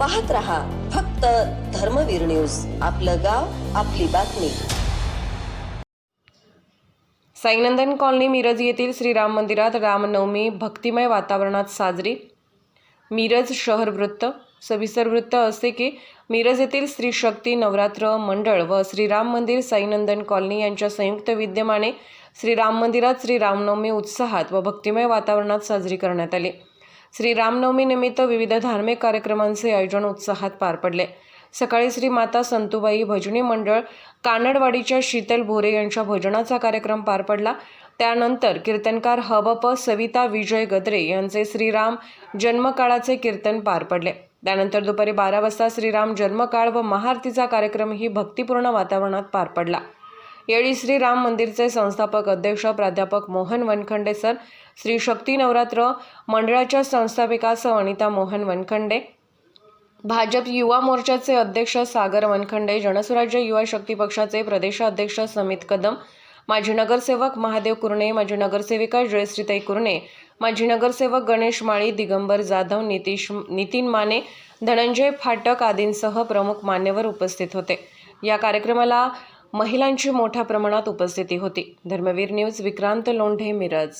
पाहत रहा फक्त धर्मवीर न्यूज. आपलं गाव आपली बातमी. साईनंदन कॉलनी मिरज येथील श्रीराम मंदिरात रामनवमी भक्तिमय वातावरणात साजरी. मिरज शहर वृत्त. सविस्तर वृत्त असे की मिरज येथील श्री शक्ती नवरात्र मंडळ व श्रीराम मंदिर साईनंदन कॉलनी यांच्या संयुक्त विद्यमाने श्रीराम मंदिरात श्री रामनवमी उत्साहात व भक्तिमय वातावरणात साजरी करण्यात आली. श्री रामनवमीनिमित्त विविध धार्मिक कार्यक्रमांचे आयोजन उत्साहात पार पडले. सकाळी श्री माता संतुबाई भजनी मंडळ कानडवाडीच्या शीतल भोरे यांच्या भजनाचा कार्यक्रम पार पडला. त्यानंतर कीर्तनकार हबप सविता विजय गद्रे यांचे श्रीराम जन्मकाळाचे कीर्तन पार पडले. त्यानंतर दुपारी बारा वाजता श्रीराम जन्मकाळ व महाआरतीचा कार्यक्रमही भक्तिपूर्ण वातावरणात पार पडला. यावेळी श्री राम मंदिरचे संस्थापक अध्यक्ष प्राध्यापक मोहन वनखंडे सर श्री शक्ती नवरात्र मंडळाच्या संस्थापिका अनिता मोहन वनखंडे भाजप युवा मोर्चाचे अध्यक्ष सागर वनखंडे जनसुराज्य युवा शक्ती पक्षाचे प्रदेशाध्यक्ष समित कदम माजी नगरसेवक महादेव कुरणे माजी नगरसेविका जयश्रीताई कुरणे माजी नगरसेवक गणेश माळी दिगंबर जाधव नितीश नितीन माने धनंजय फाटक आदींसह प्रमुख मान्यवर उपस्थित होते. या कार्यक्रमाला महिलांची मोठ्या प्रमाणात उपस्थिती होती. धर्मवीर न्यूज विक्रांत लोंढे मिरज.